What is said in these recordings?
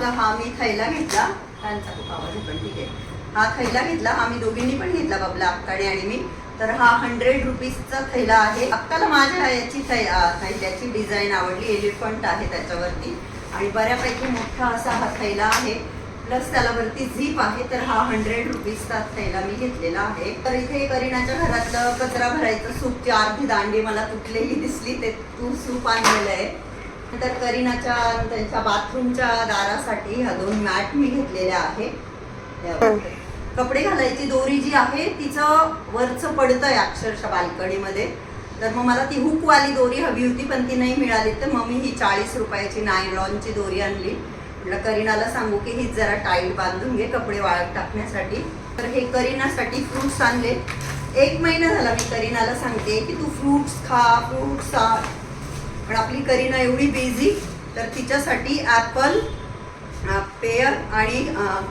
बघा हा मी थैला घेतला. त्यांचा खूप आवाज आहे पण ठीक आहे. हा थैला घेतला हा मी दोघींनी पण घेतला बाबला अक्काने आणि मी. तर हा हंड्रेड रुपीजचा थैला आहे. अक्काला माझ्या याची थै थैल्याची डिझाईन आवडली एलिफंट आहे त्याच्यावरती. आणि बऱ्यापैकी मोठा असा हा थैला आहे. प्लस त्याला वरती झीप आहे तर हा हंड्रेड रुपीजचा थैला मी घेतलेला आहे. तर इथे करीनाच्या घरातलं कचरा भरायचं सूपची अर्धी दांडी मला तुटलेली दिसली ते तू सूप आणलेलं आहे. नंतर करीनाच्या त्यांच्या बाथरूमच्या दारासाठी ह्या दोन मॅट मी घेतलेल्या आहे कपडे घालायची दोरी जी आहे तिचं वरचं पडतंय अक्षरशः बाल्कनीमध्ये. तर मग मला ती हुकवाली दोरी हवी होती पण ती नाही मिळाली. तर मग मी ही चाळीस रुपयाची नायलॉनची दोरी आणली. म्हटलं करीनाला सांगू की हीच जरा टाईट बांधून घे कपडे वाळत टाकण्यासाठी. तर हे करीनासाठी फ्रुट्स आणले. एक महिना झाला मी करीनाला सांगते की तू फ्रुट्स खा फ्रुट्स खा पण आपली करीना एवढी बिझी तर तिच्यासाठी ॲपल पेयर आणि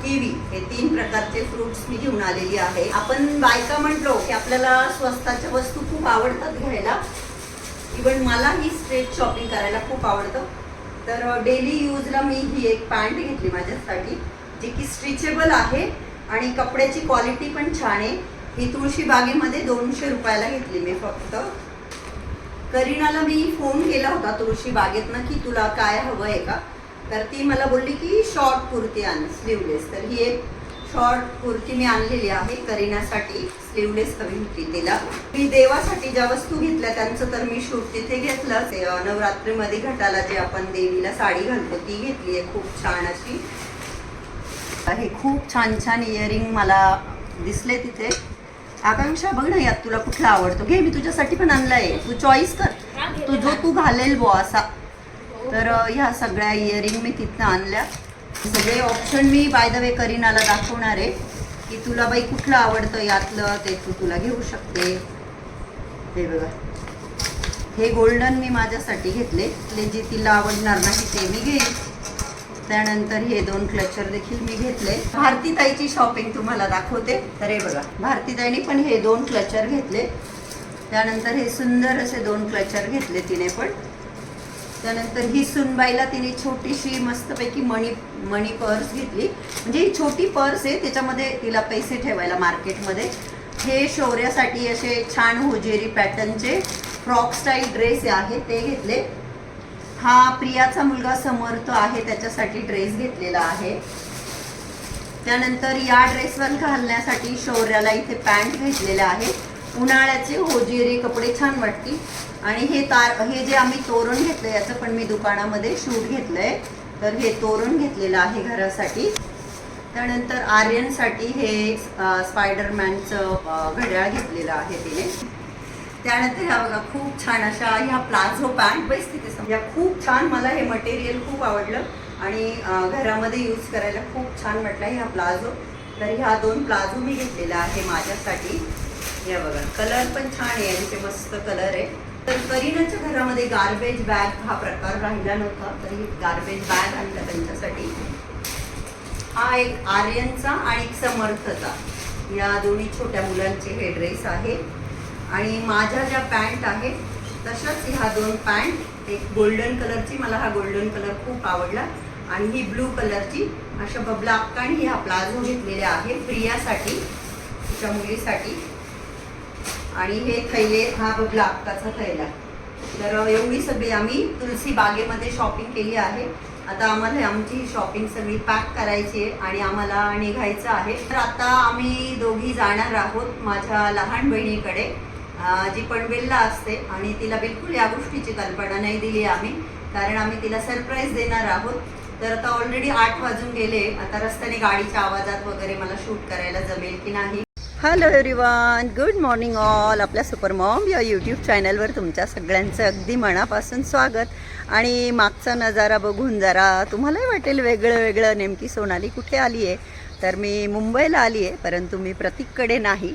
किवी हे तीन प्रकारचे फ्रुट्स मी घेऊन आलेली आहे. आपण बायका म्हटलो की आपल्याला स्वस्ताच्या वस्तू खूप आवडतात घ्यायला. इवन मला ही स्ट्रेट शॉपिंग करायला खूप आवडतं. तर डेली यूजला मी ही एक पॅन्ट घेतली माझ्यासाठी जी की स्ट्रिचेबल आहे आणि कपड्याची क्वालिटी पण छान आहे. ही तुळशी बागेमध्ये दोनशे रुपयाला घेतली मी फक्त. करीनाला मी फोन केला होता तुळशी बागेतनं की तुला काय हवं आहे का? तर ती मला बोलली की शॉर्ट कुर्ती आण स्लीवलेस तर ही एक शॉर्ट कुर्ती मी आणलेली आहे करीनासाठी स्लीवलेस हवी होती तिला मी देवासाठी ज्या वस्तू घेतल्या त्यांचं तर मी शूट तिथे घेतलंच. नवरात्रीमध्ये घटाला जे आपण देवीला साडी घालतो ती घेतली आहे खूप छान अशी. हे खूप छान छान इयरिंग मला दिसले तिथे. आकांक्षा बघ ना यात तुला कुठला आवडतो. घे मी तुझ्यासाठी पण आणलाय. तू चॉईस कर. तू जो तू घालेल बो असा. तर ह्या सगळ्या इयरिंग मी तिथनं आणल्या. सगळे ऑप्शन मी बाय द वे करीनाला दाखवणार आहे. की तुला बाई कुठलं आवडतं यातलं ते तू तुला घेऊ शकते. हे बघा. हे गोल्डन मी माझ्यासाठी घेतले. ते जे तिला आवडणार नाही ते मी घेईन. त्यानंतर हे दोन क्लचर देखील मी घेतले. भारतीताईची शॉपिंग तुम्हाला दाखवते. तर हे बघा भारतीताईनी पण हे दोन क्लचर घेतले. त्यानंतर हे सुंदर असे दोन क्लचर घेतले तिने पण. त्यानंतर ही सुनबाईला तिने छोटीशी मस्तपैकी मणी मणी पर्स घेतली. म्हणजे ही छोटी पर्स आहे त्याच्यामध्ये तिला पैसे ठेवायला मार्केटमध्ये. हे शौर्यासाठी असे छान हुजेरी पॅटर्नचे फ्रॉक स्टाईल ड्रेस आहे ते घेतले. हा प्रियाचा मुलगा समर्थ आहे त्याच्यासाठी ड्रेस घेतलेला आहे. त्यानंतर या ड्रेसवर घालण्यासाठी शौर्याला इथे पॅन्ट घेतलेले आहे. उन्हाळ्याचे होजेरे कपडे छान वाटतील. आणि हे तार हे जे आम्ही तोरण घेतलं याचं पण मी दुकानामध्ये शूट घेतलंय. तर हे तोरण घेतलेलं आहे घरासाठी. त्यानंतर आर्यनसाठी हे स्पायडरमॅनचं घड्याळ घेतलेलं आहे तिने. त्यानंतर ह्या बघा खूप छान अशा ह्या प्लाझो पॅन्ट बैस तिथे समजा खूप छान मला हे मटेरियल खूप आवडलं. आणि घरामध्ये यूज करायला खूप छान वाटलं ह्या प्लाझो. तर ह्या दोन प्लाझो मी घेतलेला आहे माझ्यासाठी. या बघा कलर पण छान आहे यांचे मस्त कलर आहे. तर करीनाच्या घरामध्ये गार्बेज बॅग हा प्रकार राहिला नव्हता. तरी गार्बेज बॅग आणला त्यांच्यासाठी. हा एक आर्यनचा आणि एक समर्थचा. या दोन्ही छोट्या मुलांचे हे ड्रेस आहे. आणि माझ्या ज्या पॅन्ट आहेत तशाच ह्या दोन पॅन्ट एक गोल्डन कलरची मला हा गोल्डन कलर खूप आवडला आणि ही ब्लू कलरची अशा बबला अक्काणी ह्या प्लाझो घेतलेल्या आहे प्रियासाठी तिच्या मुलीसाठी. आणि हे थैले हा बबला अक्काचा थैला. तर एवढी सगळी आम्ही तुलसी बागेमध्ये शॉपिंग केली आहे. आता आम्हाला आमची ही शॉपिंग सगळी पॅक करायची आहे आणि आम्हाला निघायचं आहे. तर आता आम्ही दोघी जाणार आहोत माझ्या लहान बहिणीकडे. जी पनवेलला असते आणि तिला बिलकुल या गोष्टीची कल्पना नाही दिली आम्ही कारण आम्ही तिला सरप्राईज देणार आहोत. तर आता ऑलरेडी आठ वाजून गेले. आता रस्त्याने गाडीच्या आवाजात वगैरे मला शूट करायला जमेल की नाही? Hello everyone good morning all आपल्या सुपर मॉम या यूट्यूब चॅनलवर तुमच्या सगळ्यांचं अगदी मनापासून स्वागत. आणि मागचा नजारा बघून जरा तुम्हालाही वाटेल वेगळं वेगळं नेमकी सोनाली कुठे आली आहे तर मी मुंबईला आली आहे परंतु मी प्रतीककडे नाही.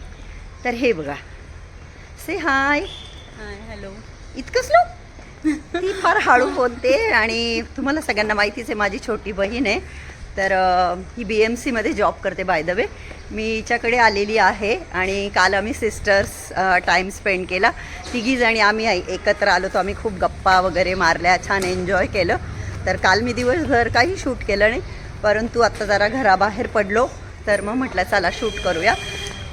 तर हे बघा. से हाय हाय हॅलो इतकंच लो ती फार हळू बोलते आणि तुम्हाला सगळ्यांना माहितीच आहे माझी छोटी बहीण आहे. तर ही बी एम सीमध्ये जॉब करते बाय द वे मी हिच्याकडे आलेली आहे आणि काल आम्ही सिस्टर्स टाईम स्पेंड केला. तिघीजणी आम्ही आई- एकत्र आलो तो आम्ही खूप गप्पा वगैरे मारल्या छान एन्जॉय केलं. तर काल मी दिवसभर काही शूट केलं नाही परंतु आत्ता जरा घराबाहेर पडलो. तर मग म्हटलं चला शूट करूया.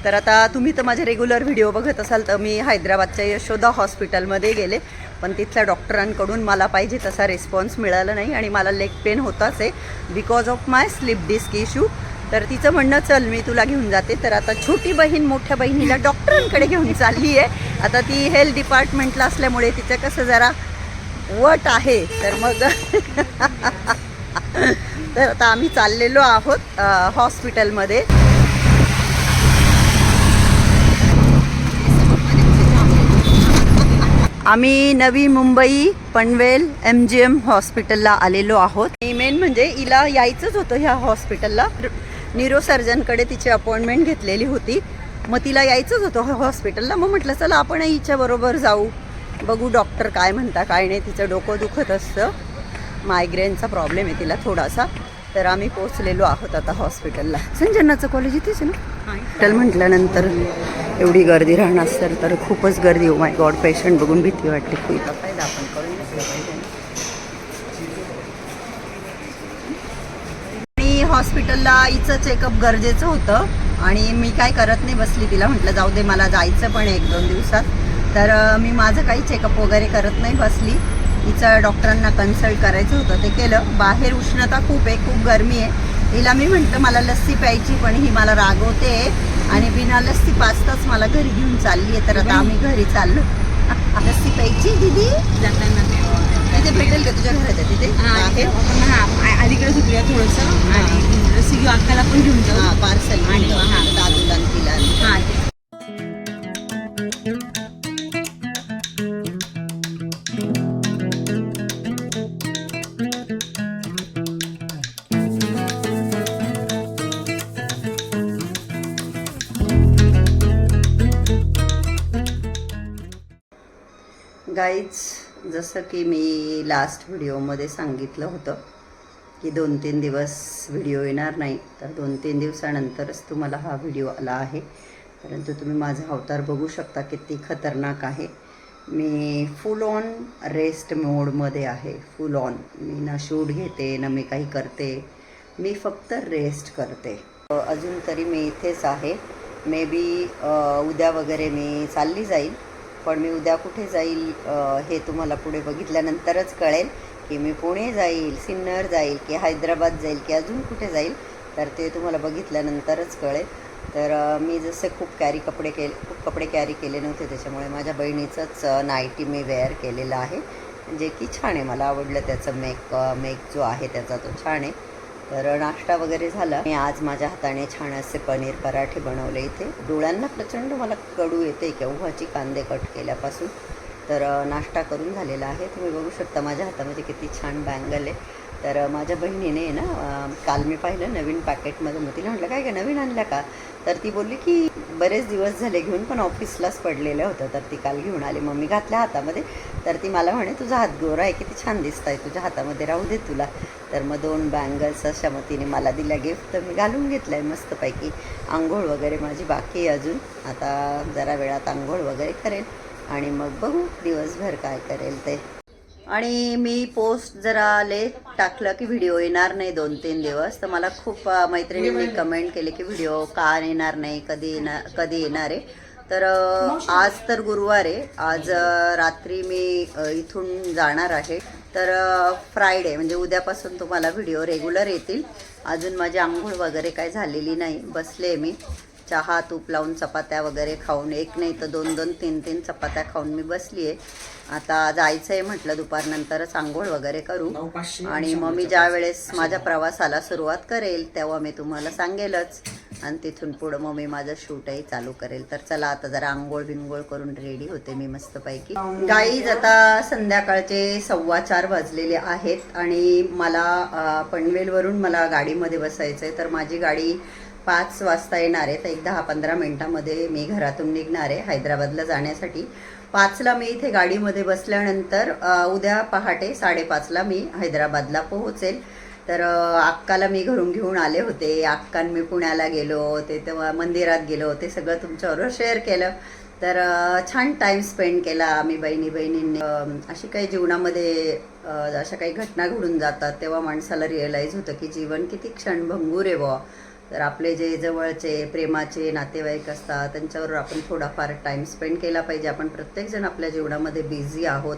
तर आता तुम्ही तर माझे रेग्युलर व्हिडिओ बघत असाल तर मी हैदराबादच्या यशोदा हॉस्पिटलमध्ये गेले. पण तिथल्या डॉक्टरांकडून मला पाहिजे तसा रिस्पॉन्स मिळाला नाही आणि मला लेग पेन होताच आहे because of my slip disc issue तर तिचं म्हणणं चल मी तुला घेऊन जाते. तर आता छोटी बहीण मोठ्या बहिणीला डॉक्टरांकडे घेऊन चालली आहे. आता ती हेल्थ डिपार्टमेंटला असल्यामुळे तिचं कसं जरा वट आहे. तर मग तर आता आम्ही चाललेलो आहोत हॉस्पिटलमध्ये आम्ही Navi Mumbai Panvel M G M हॉस्पिटलला आलेलो आहोत. आणि मेन म्हणजे हिला यायचंच होतं ह्या हॉस्पिटलला. न्यूरो सर्जनकडे तिची अपॉइंटमेंट घेतलेली होती. मग तिला यायचंच होतं हो- हॉस्पिटलला. मग म्हटलं चला आपण हिच्याबरोबर जाऊ. बघू डॉक्टर काय म्हणता काय नाही. तिचं डोकं दुखत असतं. मायग्रेनचा प्रॉब्लेम आहे तिला थोडासा. तर आम्ही पोचलेलो आहोत आता हॉस्पिटलला. संजनाचं कॉलेज इथेच आहे ना? हॉस्पिटल म्हटल्यानंतर एवढी गर्दी राहणार तर तर खूपच गर्दी. हो माय गॉड पेशंट बघून भीती वाटते. खूप. फायदा आपण मी हॉस्पिटलला आईचं चेकअप गरजेचं होतं आणि मी काय करत नाही बसली तिला. म्हटलं जाऊ दे मला जायचं पण आहे एक दोन दिवसात. तर मी माझं काही चेकअप वगैरे करत नाही बसली. हिचं डॉक्टरांना कन्सल्ट करायचं होतं ते केलं. बाहेर उष्णता खूप आहे खूप गरमी आहे. हिला मी म्हटलं मला लस्सी प्यायची पण ही मला रागवते आणि बिना लस्सी पाचताच मला घरी घेऊन चालली आहे तर आता आम्ही घरी चाललो. लस्सी प्यायची दिदी? जाताना तिथे भेटेल का तुझ्या घरात तिथे? अलीकडे सुटूया थोडंसं. आणि रस्सी घेऊ अक्काला पण घेऊन जाऊ. हा पार्सल आणि हा. दादूला तिला हा गाईज जसं की मी लास्ट व्हिडिओमध्ये सांगितलं होतं की दोन तीन दिवस व्हिडिओ येणार नाही तर दोन तीन दिवसानंतरच तुम्हाला हा व्हिडिओ आला आहे. परंतु तुम्ही माझा अवतार बघू शकता किती खतरनाक आहे. मी फुल ऑन रेस्ट मोडमध्ये आहे फुल ऑन मी ना शूट घेते ना मी काही करते. मी फक्त रेस्ट करते. अजून तरी मी इथेच आहे. मे बी उद्या वगैरे मी चालली जाईल. पण मी उद्या कुठे जाईल हे तुम्हाला पुढे बघितल्यानंतरच कळेल की मी पुणे जाईल सिन्नर जाईल की हैदराबाद जाईल की अजून कुठे जाईल तर ते तुम्हाला बघितल्यानंतरच कळेल. तर मी जसे खूप कॅरी कपडे केले खूप कपडे कॅरी केले नव्हते त्याच्यामुळे माझ्या बहिणीचंच नाईटी मी वेअर केलेलं आहे. जे की छान आहे मला आवडलं त्याचं मेक मेक जो आहे त्याचा तो छान आहे. तर नाश्ता वगैरे झाला. मी आज माझ्या हाताने छान असे पनीर पराठे बनवले इथे. डोळ्यांना प्रचंड मला कडू येते केव्हाची कांदे कट केल्यापासून. तर नाश्ता करून झालेला आहे. तुम्ही बघू शकता माझ्या हातामध्ये किती छान बँगल आहे. तर माझ्या बहिणीने ना काल मी पाहिलं नवीन पॅकेटमध्ये मग तिला म्हटलं काय का नवीन आणलं का? तर ती बोलली की बरेच दिवस झाले घेऊन पण ऑफिसलाच पडलेलं होतं तर ती काल घेऊन आली. मग मी घातल्या हातामध्ये. तर ती मला म्हणे तुझा हात गोरा आहे किती छान दिसत आहे तुझ्या हातामध्ये राहू दे तुला. तर मग दोन बँगल्स अशा मग तिने मला दिल्या गिफ्ट तर मी घालून घेतलं आहे मस्तपैकी. आंघोळ वगैरे माझी बाकी आहे अजून. आता जरा वेळात आंघोळ वगैरे करेल आणि मग बघू दिवसभर काय करेल ते. आणि मी पोस्ट जरा लेट टाकलं की व्हिडिओ येणार नाही दोन तीन दिवस. तर मला खूप मैत्रिणींनी कमेंट केले की व्हिडिओ का येणार नाही कधी येणार कधी येणार आहे. तर आज तर गुरुवार आहे. आज रात्री मी इथून जाणार आहे. तर फ्रायडे म्हणजे उद्यापासून तुम्हाला व्हिडिओ रेग्युलर येतील. अजून माझी आंघोळ वगैरे काय झालेली नाही. बसले मी. चहा तूप लावून चपात्या वगैरे खाऊन एक नाही तर दोन दोन तीन तीन चपात्या खाऊन मी बसली आहे. आता जायचं आहे म्हटलं दुपारनंतरच आंघोळ वगैरे करू. आणि मग मी ज्या वेळेस माझ्या प्रवासाला सुरुवात करेल तेव्हा मी तुम्हाला सांगेलच. आणि तिथून पुढं मग मी माझं शूटही चालू करेल. तर चला आता जरा आंघोळ बिंघोळ करून रेडी होते मी मस्तपैकी. गाईज आता संध्याकाळचे सव्वा चार वाजलेले आहेत आणि मला पनवेलवरून मला गाडीमध्ये बसायचं आहे तर माझी गाडी पाच वाजता येणार आहे. तर एक दहा पंधरा मिनटामध्ये मी घरातून निघणार आहे हैदराबादला जाण्यासाठी. पाचला मी इथे गाडीमध्ये बसल्यानंतर उद्या पहाटे साडेपाचला मी हैदराबादला पोहोचेल. तर अक्काला मी घरून घेऊन आले होते. अक्कान मी पुण्याला गेलो ते तेव्हा मंदिरात गेलो ते सगळं तुमच्याबरोबर शेअर केलं. तर छान टाईम स्पेंड केला आम्ही बहिणी बहिणींनी. अशी काही जीवनामध्ये अशा काही घटना घडून जातात तेव्हा माणसाला रिअलाईज होतं की जीवन किती क्षणभंगूर आहे बुवा. तर आपले जे जवळचे प्रेमाचे नातेवाईक असतात त्यांच्यावर आपण थोडाफार टाईम स्पेंड केला पाहिजे. आपण प्रत्येकजण आपल्या जीवनामध्ये बिझी आहोत.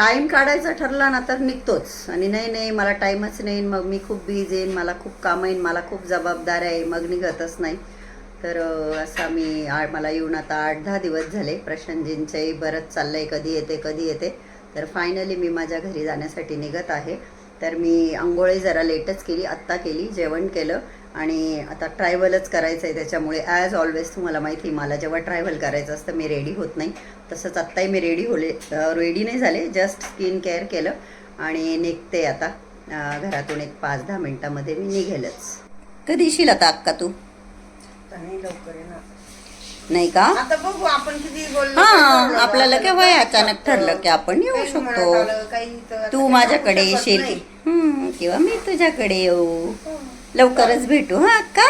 टाईम काढायचा ठरला ना तर निघतोच. आणि नाही नाही मला टाईमच नाही मग मी खूप बीज येईन मला खूप कामं येईन मला खूप जबाबदाऱ्या आहे मग निघतच नाही. तर असा मी आ- मला येऊन आता आठ दहा दिवस झाले. प्रशांतजींचंही बरंच चाललंय कधी येते कधी येते. तर फायनली मी माझ्या घरी जाण्यासाठी निघत आहे. तर मी आंघोळी जरा लेटच केली आत्ता केली जेवण केलं. आणि आता ट्रॅव्हलच करायचं आहे त्याच्यामुळे ॲज ऑलवेज तुम्हाला माहिती मला जेव्हा ट्रॅव्हल करायचं असतं मी रेडी होत नाही. तसंच आत्ताही मी रेडी होले रेडी नाही झाले जस्ट स्किन केअर केलं आणि निघते आता. घरातून एक पाच दहा मिनटामध्ये मी निघेलच. कधी येशील आता अक्का तू? नाही लवकर येणार. नाही का? आता बघू आपण किती बोललो हा आपल्याला केव्हा अचानक ठरलं की आपण येऊ शकतो. तू माझ्याकडे येशील किंवा मी तुझ्याकडे येऊ. लवकरच भेटू हा अक्का.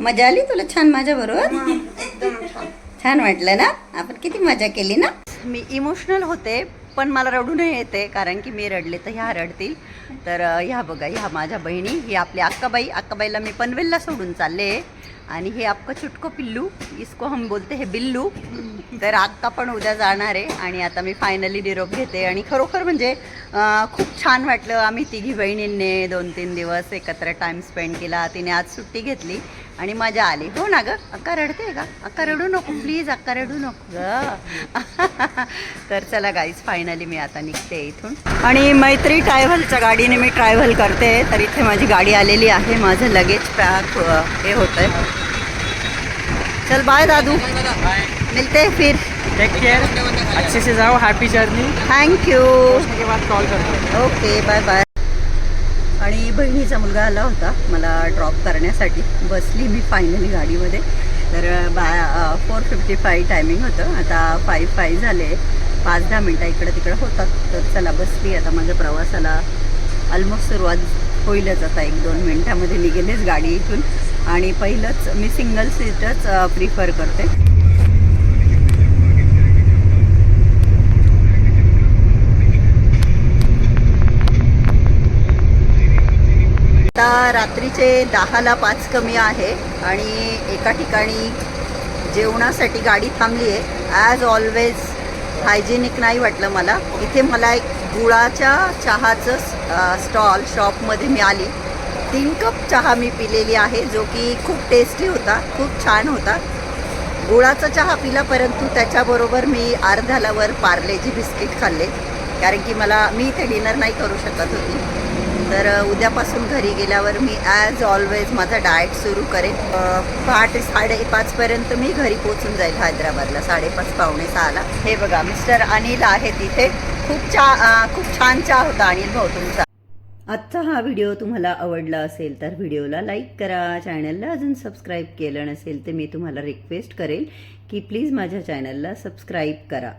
मजा आली तुला छान माझ्या बरोबर छान. वाटलं ना? आपण किती मजा केली ना? मी इमोशनल होते पण मला रडू नाही येते कारण की मी रडले तर ह्या रडतील. तर ह्या बघा ह्या माझ्या बहिणी ही आपली अक्काबाई. अक्काबाईला मी पनवेलला सोडून चालले. आणि हे आपका चुटको पिल्लू इसको हम बोलते हे बिल्लू. तर आत्ता पण उद्या जाणार आहे आणि आता मी फायनली निरोप घेते. आणि खरोखर म्हणजे खूप छान वाटलं आम्ही तिघी बहिणींनी दोन तीन दिवस एकत्र टाईम स्पेंड केला. तिने आज सुट्टी घेतली. आणि मजा आली. हो ना ग? अक्का रडते का? अक्का रडू नको प्लीज अक्का रडू नको ग. तर चला गाईज फायनली मी आता निघते इथून. आणि मैत्री ट्रॅव्हलच्या गाडीने मी ट्रॅव्हल करते. तर इथे माझी गाडी आलेली आहे. माझं लगेज पॅक हे होतं आहे चल बाय दादू. मिलते फिर. टेक केयर अच्छे से जाओ. हैप्पी जर्नी थँक यू के बाद कॉल करतो ओके बाय बाय आणि बहिणीचा मुलगा आला होता मला ड्रॉप करण्यासाठी. बसली मी फायनली गाडीमध्ये. तर बा फोर फिफ्टी फाय टायमिंग होतं. आता फाईव्ह फाय झाले. पाच दहा मिनटं इकडं तिकडं होतात. तर चला बसली. आता माझ्या प्रवासाला ऑलमोस्ट सुरुवात होईलच आता. एक दोन मिनटामध्ये निघेलेच गाडी इथून. आणि पहिलंच मी सिंगल सीटच प्रिफर करते. आता रात्रीचे दहाला पाच कमी आहे आणि एका ठिकाणी जेवणासाठी गाडी थांबली आहे. ॲज ऑलवेज हायजेनिक नाही वाटलं मला. इथे मला एक गुळाच्या चहाचं स्टॉल शॉपमध्ये मिळाली. तीन कप चहा मी पिलेली आहे जो की खूप टेस्टी होता खूप छान होता. गुळाचा चहा पिला परंतु त्याच्याबरोबर मी अर्ध्याला वर पार्लेजी बिस्किट खाल्ले. कारण की मला मी इथे डिनर नाही करू शकत होती. तर उद्यापासून घरी गेल्यावर मी ॲज ऑलवेज माझा डाएट सुरू करेन. पहाटे साडेपाचपर्यंत मी घरी पोचून जाईल हैदराबादला साडेपाच पावणे सहाला. हे बघा मिस्टर अनिल आहे तिथे खूप चा खूप छान चहा होता अनिल भाऊ तुमचा. आजचा हा व्हिडिओ तुम्हाला आवडला असेल तर व्हिडिओला लाईक करा चॅनलला अजून सबस्क्राईब केलं नसेल तर मी तुम्हाला रिक्वेस्ट करेल की प्लीज माझ्या चॅनलला सबस्क्राईब करा.